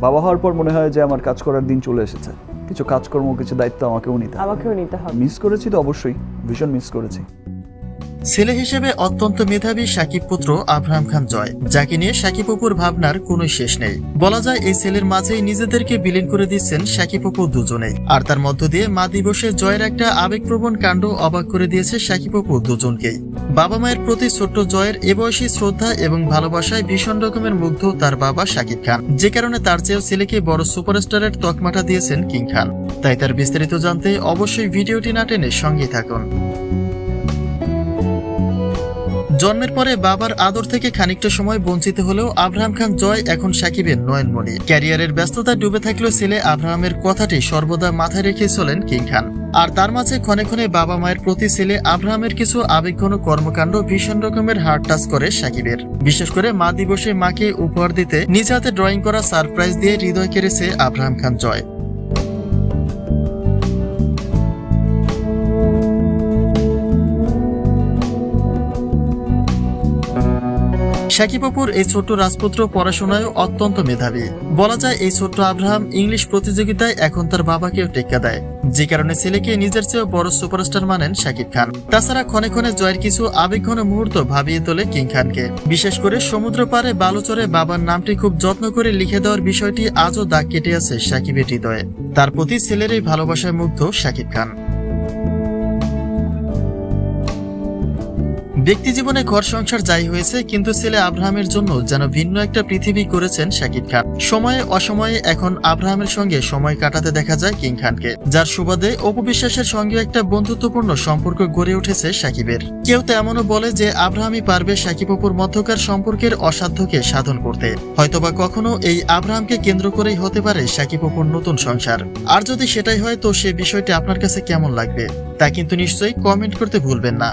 বাবা হওয়ার পর মনে হয় যে আমার কাজ করার দিন চলে এসেছে। কিছু কাজকর্ম কিছু দায়িত্ব আমাকেও নিতে হবে। আমাকেও নিতে হবে। মিস করেছি তো অবশ্যই ভীষণ মিস করেছি। ছেলে হিসেবে অত্যন্ত মেধাবী সাকিব পুত্র আব্রাহাম খান জয়, যাকে নিয়ে সাকিব অপুর ভাবনার কোনো শেষ নেই। বলা যায়, এই ছেলের মাঝেই নিজেদেরকে বিলীন করে দিচ্ছেন সাকিব অপু দুজনেই। আর তার মধ্য দিয়ে মা দিবসে জয়ের একটা আবেগপ্রবণ কাণ্ড অবাক করে দিয়েছে সাকিব অপু দুজনকেই। বাবা মায়ের প্রতি ছোট্ট জয়ের এ বয়সী শ্রদ্ধা এবং ভালোবাসায় ভীষণ রকমের মুগ্ধ তার বাবা সাকিব খান, যে কারণে তার চেয়েও ছেলেকে বড় সুপারস্টারের তকমাটা দিয়েছেন কিং খান। তাই তার বিস্তারিত জানতে অবশ্যই ভিডিওটি না টেনে সঙ্গে থাকুন। জন্মের পরে বাবার আদর থেকে খানিকটা সময় বঞ্চিত হলেও আব্রাহাম খান জয় এখন সাকিবের নয়নমণি। ক্যারিয়ারের ব্যস্ততা ডুবে থাকলেও ছেলে আব্রাহামের কথাটি সর্বদা মাথায় রেখে চলেন কিং খান। আর তার মাঝে ক্ষণে ক্ষণে বাবা মায়ের প্রতি ছেলে আব্রাহামের কিছু আবেগঘন কর্মকাণ্ড ভীষণ রকমের হার্ট টাচ করে সাকিবের। বিশেষ করে মা দিবসে মাকে উপহার দিতে নিজ হাতে ড্রয়িং করা সারপ্রাইজ দিয়ে হৃদয় কেড়েছে আব্রাহাম খান জয়। সাকিব এই ছোট্ট রাজপুত্র পড়াশোনায় অত্যন্ত মেধাবী। বলা যায় এই ছোট্ট আব্রাহাম ইংলিশ প্রতিযোগিতায় এখন তার বাবাকেও টেক্কা দেয়। যে কারণে ছেলেকে নিজের চেয়েও বড় সুপারস্টার মানেন শাকিব খান। তাছাড়া ক্ষণে ক্ষণে জয়ের কিছু আবেগঘন মুহূর্ত ভাবিয়ে তোলে কিং খানকে। বিশেষ করে সমুদ্র পারে বালুচরে বাবার নামটি খুব যত্ন করে লিখে দেওয়ার বিষয়টি আজও দাগ কেটে আছে সাকিবের হৃদয়ে। তার প্রতি ছেলের এই ভালোবাসায় মুগ্ধ শাকিব খান। ব্যক্তি জীবনে ঘর সংসার যাই হয়েছে, কিন্তু ছেলে আব্রাহামের জন্য যেন ভিন্ন একটা পৃথিবী করেছেন শাকিব খান। সময়ে অসময়ে এখন আব্রাহামের সঙ্গে সময় কাটাতে দেখা যায় কিং খানকে। যার সুবাদে অপবিশ্বাসের সঙ্গে একটা বন্ধুত্বপূর্ণ সম্পর্ক গড়ে উঠেছে সাকিবের কেউ তো এমনও বলে যে আব্রাহামই পারবে সাকিব অপুর মধ্যকার সম্পর্কের অসাধ্যকে সাধন করতে। হয়তোবা কখনো এই আব্রাহামকে কেন্দ্র করেই হতে পারে সাকিব অপুর নতুন সংসার। আর যদি সেটাই হয়, তো সে বিষয়টি আপনার কাছে কেমন লাগবে? তা কিন্তু নিশ্চয়ই কমেন্ট করতে ভুলবেন না।